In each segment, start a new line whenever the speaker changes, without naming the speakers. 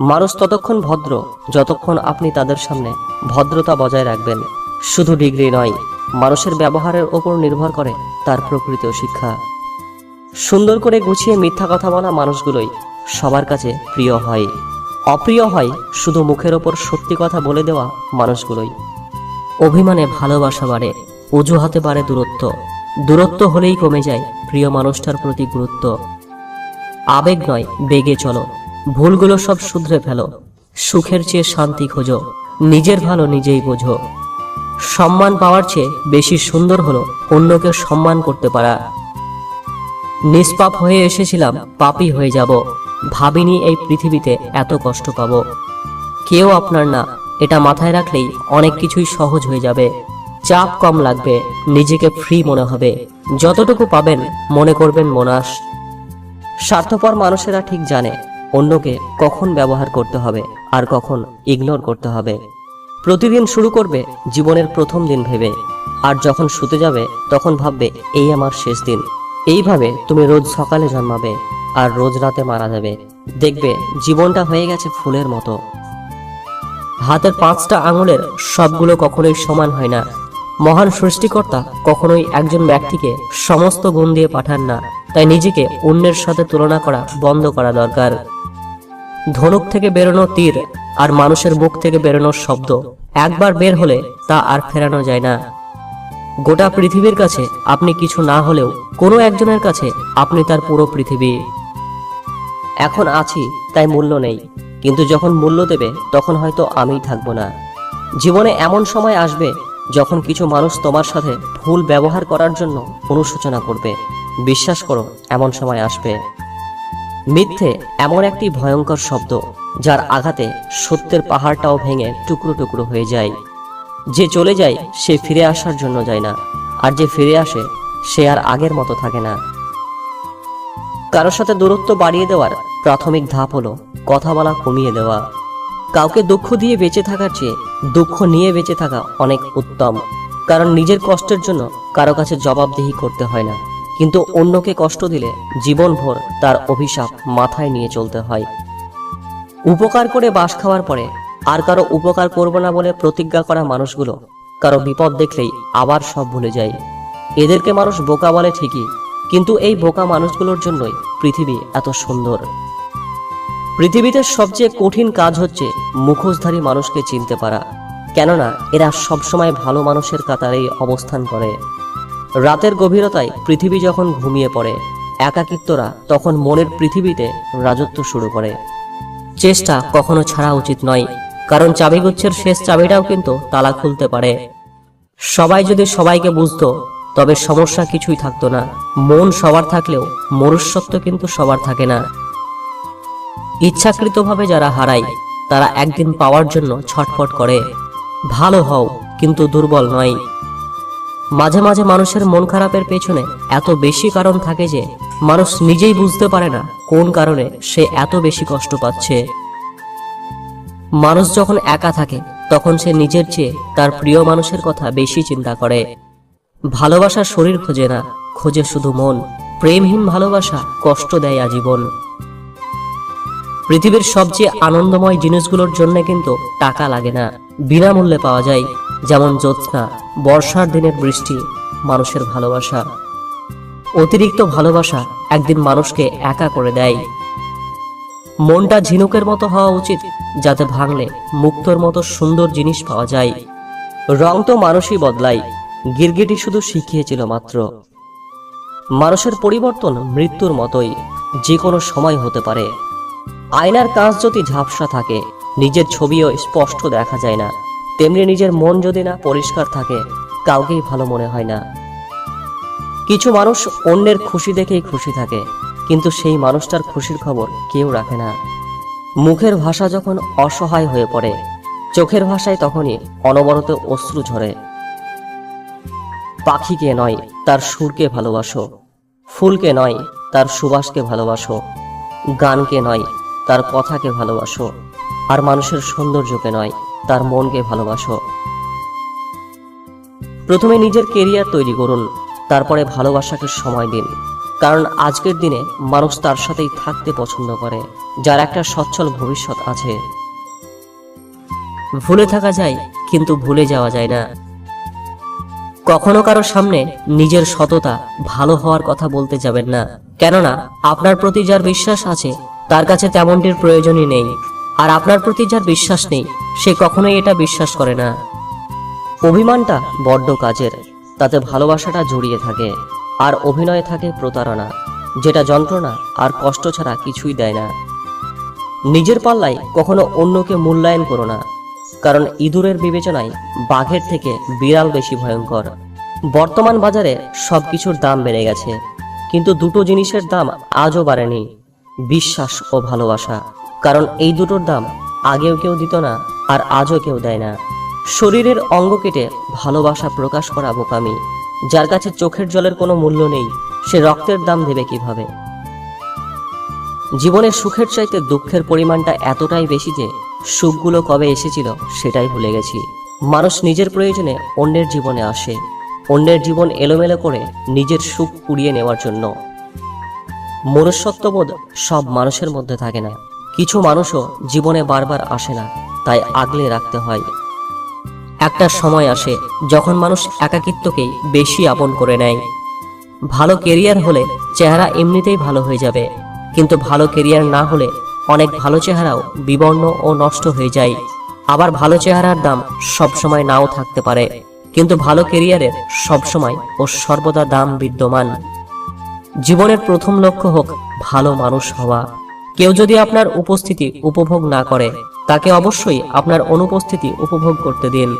মানুষ ততক্ষণ ভদ্র, যতক্ষণ আপনি তাদের সামনে ভদ্রতা বজায় রাখবেন। শুধু ডিগ্রি নয় মানুষের ব্যবহারের ওপর নির্ভর করে তার প্রকৃত শিক্ষা। সুন্দর করে গুছিয়ে মিথ্যা কথা বলা মানুষগুলোই সবার কাছে প্রিয় হয়। অপ্রিয় হয় শুধু মুখের ওপর সত্যি কথা বলে দেওয়া মানুষগুলোই। অভিমানে ভালোবাসা বাড়ে, অজুহাতে বাড়ে দূরত্ব। দূরত্ব হলেই কমে যায় প্রিয় মানুষটার প্রতি গুরুত্ব। আবেগ নয়, বেগে চলো। ভুলগুলো সব শুধরে ফেলো। সুখের চেয়ে শান্তি খোঁজো। নিজের ভালো নিজেই বোঝো। সম্মান পাওয়ার চেয়ে বেশি সুন্দর হলো অন্যকে সম্মান করতে পারা। নিষ্পাপ হয়ে এসেছিলাম, পাপী হয়ে যাব। ভাবিনি এই পৃথিবীতে এত কষ্ট পাবো। কেউ আপনার না, এটা মাথায় রাখলেই অনেক কিছুই সহজ হয়ে যাবে। চাপ কম লাগবে, নিজেকে ফ্রি মনে হবে। যতটুকু পাবেন, মনে করবেন মোনাস। স্বার্থপর মানুষেরা ঠিক জানে অন্যকে কখন ব্যবহার করতে হবে আর কখন ইগনোর করতে হবে। প্রতিদিন শুরু করবে জীবনের প্রথম দিন ভেবে, আর যখন শুতে যাবে তখন ভাববে, এই আমার শেষ দিন। এইভাবে তুমি রোজ সকালে জন্মাবে, আর রোজ রাতে মারা যাবে। দেখবে জীবনটা হয়ে গেছে ফুলের মতো। হাতের পাঁচটা আঙুলের সবগুলো কখনোই সমান হয় না। মহান সৃষ্টিকর্তা কখনোই একজন ব্যক্তিকে সমস্ত গুণ দিয়ে পাঠান না। তাই নিজেকে অন্যের সাথে তুলনা করা বন্ধ করা দরকার। ধনুক থেকে বেরোনো তীর আর মানুষের মুখ থেকে বেরোনো শব্দ। একবার বের হলে তা আর ফেরানো যায় না। গোটা পৃথিবীর কাছে আপনি কিছু না হলেও কোনো একজনের কাছে আপনি তার পুরো পৃথিবী। এখন আছি, তাই মূল্য নেই। কিন্তু যখন মূল্য দেবে, তখন হয়তো আমিই থাকব না। জীবনে এমন সময় আসবে যখন কিছু মানুষ তোমার সাথে ভুল ব্যবহার করার জন্য অনুশোচনা করবে। বিশ্বাস করো, এমন সময় আসবে। মিথ্যে এমন একটি ভয়ঙ্কর শব্দ, যার আঘাতে সত্যের পাহাড়টাও ভেঙে টুকরো টুকরো হয়ে যায়। যে চলে যায়, সে ফিরে আসার জন্য যায় না, আর যে ফিরে আসে, সে আর আগের মতো থাকে না। কারোর সাথে দূরত্ব বাড়িয়ে দেওয়ার প্রাথমিক ধাপ হলো কথা বলা কমিয়ে দেওয়া। কাউকে দুঃখ দিয়ে বেঁচে থাকার চেয়ে দুঃখ নিয়ে বেঁচে থাকা অনেক উত্তম, কারণ নিজের কষ্টের জন্য কারও কাছে জবাবদিহি করতে হয় না। কিন্তু অন্যকে কষ্ট দিলে জীবনভর তার অভিশাপ মাথায় নিয়ে চলতে হয়। উপকার করে বাস খাওয়ার পরে আর কারও উপকার করব না বলে প্রতিজ্ঞা করা মানুষগুলো কারও বিপদ দেখলেই আবার সব ভুলে যায়। এদেরকে মানুষ বোকা বলে ঠিকই, কিন্তু এই বোকা মানুষগুলোর জন্যই পৃথিবী এত সুন্দর। পৃথিবীতে সবচেয়ে কঠিন কাজ হচ্ছে মুখোশধারী মানুষকে চিনতে পারা, কেননা এরা সবসময় ভালো মানুষের কাতারেই অবস্থান করে। রাতের গভীরতায় পৃথিবী যখন ঘুমিয়ে পড়ে, একাকিত্বরা তখন মনের পৃথিবীতে রাজত্ব শুরু করে। চেষ্টা কখনো ছাড়া উচিত নয়, কারণ চাবিগুচ্ছের শেষ চাবিটাও কিন্তু তালা খুলতে পারে। সবাই যদি সবাইকে বুঝতো, তবে সমস্যা কিছুই থাকতো না। মন সবার থাকলেও মনুষ্যত্ব কিন্তু সবার থাকে না। ইচ্ছাকৃতভাবে যারা হারায়, তারা একদিন পাওয়ার জন্য ছটফট করে। ভালো হও, কিন্তু দুর্বল নয়। মাঝে মাঝে মানুষের মন খারাপের পেছনে এত বেশি কারণ থাকে যে মানুষ নিজেই বুঝতে পারে না কোন কারণে সে এত বেশি কষ্ট পাচ্ছে। মানুষ যখন একা থাকে, তখন সে নিজের চেয়ে তার প্রিয় মানুষের কথা বেশি চিন্তা করে। ভালোবাসা শরীর খোঁজে না, খোঁজে শুধু মন। প্রেমহীন ভালোবাসা কষ্ট দেয় আজীবন। পৃথিবীর সবচেয়ে আনন্দময় জিনিসগুলোর জন্য কিন্তু টাকা লাগে না। বিনামূল্যে পাওয়া যায়, যেমন জ্যোৎস্না। বর্ষার দিনের বৃষ্টি, মানুষের ভালোবাসা। অতিরিক্ত ভালোবাসা একদিন মানুষকে একা করে দেয়। মনটা ঝিনুকের মতো হওয়া উচিত, যাতে ভাঙলে মুক্তর মতো সুন্দর জিনিস পাওয়া যায়। রং তো মানুষই বদলায়, গিরগিটি শুধু শিখিয়েছিল মাত্র। মানুষের পরিবর্তন মৃত্যুর মতোই, যে কোনো সময় হতে পারে। আয়নার কাঁচ যদি ঝাপসা থাকে, নিজের ছবিও স্পষ্ট দেখা যায় না। তেমনি নিজের মন যদি না পরিষ্কার থাকে, কাউকেই ভালো মনে হয় না। কিছু মানুষ অন্যের খুশি দেখেই খুশি থাকে, কিন্তু সেই মানুষটার খুশির খবর কেউ রাখে না। মুখের ভাষা যখন অসহায় হয়ে পড়ে, চোখের ভাষায় তখনই অনবরত অশ্রু ঝরে। পাখিকে নয়, তার সুরকে ভালোবাসো? ফুলকে নয়, তার সুবাসকে ভালোবাসো? গানকে নয়, তার কথাকে ভালোবাসো? আর মানুষের সৌন্দর্যকে নয় তার মনকে ভালোবাসো। প্রথমে নিজের কেরিয়ার তৈরি করুন, তারপরে ভালোবাসাকে সময় দিন। কারণ আজকের দিনে মানুষ তার সাথেই থাকতে পছন্দ করে, যার একটা সচ্ছল ভবিষ্যৎ আছে। ভুলে থাকা যায়, কিন্তু ভুলে যাওয়া যায় না। কখনো কারও সামনে নিজের সততা, ভালো হওয়ার কথা বলতে যাবেন না। কেননা, আপনার প্রতি যার বিশ্বাস আছে, তার কাছে তেমনটির প্রয়োজনই নেই। আর আপনার প্রতি যার বিশ্বাস নেই সে কখনোই এটা বিশ্বাস করে না। অভিমানটা বড্ড কাজের, তাতে ভালোবাসাটা জড়িয়ে থাকে, আর অভিনয়ে থাকে প্রতারণা, যেটা যন্ত্রণা আর কষ্ট ছাড়া কিছুই দেয় না। নিজের পাল্লায় কখনো অন্যকে মূল্যায়ন করো না, কারণ ইঁদুরের বিবেচনায় বাঘের থেকে বিড়াল বেশি ভয়ঙ্কর। বর্তমান বাজারে সব কিছুর দাম বেড়ে গেছে, কিন্তু দুটো জিনিসের দাম আজও বাড়েনি, বিশ্বাস ও ভালোবাসা। কারণ এই দুটোর দাম আগেও কেউ দিত না আর আজও কেউ দেয় না। শরীরের অঙ্গ কেটে ভালোবাসা প্রকাশ করা বোকামি, যার কাছে চোখের জলের কোনো মূল্য নেই, সে রক্তের দাম দেবে কীভাবে? জীবনে সুখের চাইতে দুঃখের পরিমাণটা এতটাই বেশি যে, সুখগুলো কবে এসেছিল সেটাই ভুলে গেছি। মানুষ নিজের প্রয়োজনে অন্যের জীবনে আসে, অন্যের জীবন এলোমেলো করে নিজের সুখ কুড়িয়ে নেওয়ার জন্য। মনুষ্যত্ববোধ সব মানুষের মধ্যে থাকে না। কিছু মানুষও জীবনে বারবার আসে না। তাই আগলে রাখতে হয়। একটা সময় আসে যখন মানুষ একাকিত্বকেই বেশি আপন করে নেয়। ভালো কেরিয়ার হলে চেহারা এমনিতেই ভালো হয়ে যাবে, কিন্তু ভালো কেরিয়ার না হলে অনেক ভালো চেহারাও বিবর্ণ ও নষ্ট হয়ে যায়। আবার ভালো চেহারার দাম সবসময় নাও থাকতে পারে, কিন্তু ভালো কেরিয়ারের সবসময় ও সর্বদা দাম বিদ্যমান। জীবনের প্রথম লক্ষ্য হোক ভালো মানুষ হওয়া। কেউ যদি আপনার উপস্থিতি উপভোগ না করে তাকে অবশ্যই আপনার অনুপস্থিতি উপভোগ করতে দিন।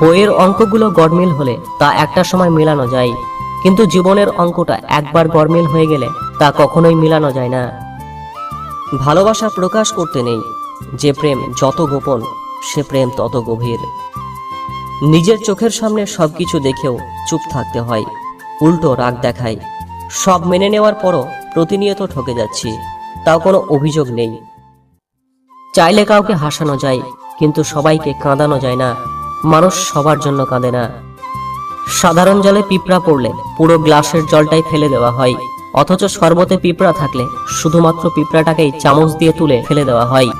বইয়ের অঙ্কগুলো গড়মিল হলে তা একটা সময় মেলানো যায়, কিন্তু জীবনের অঙ্কটা একবার গড়মিল হয়ে গেলে তা কখনোই মেলানো যায় না। ভালোবাসা প্রকাশ করতে নেই, যে প্রেম যত গোপন, সে প্রেম তত গভীর। নিজের চোখের সামনে সবকিছু দেখেও চুপ থাকতে হয়, উল্টো রাগ দেখায়। সব মেনে নেওয়ার পরও প্রতিনিয়ত ঠকে যাচ্ছি, তাও কোনো অভিযোগ নেই। চাইলে কাউকে হাসানো যায়, কিন্তু সবাইকে কাঁদানো যায় না। মানুষ সবার জন্য কাঁদে না। সাধারণ জলে পিঁপড়া পড়লে পুরো গ্লাসের জলটাই ফেলে দেওয়া হয়, অথচ শরবতে পিঁপড়া থাকলে শুধুমাত্র পিঁপড়াটাকেই চামচ দিয়ে তুলে ফেলে দেওয়া হয়।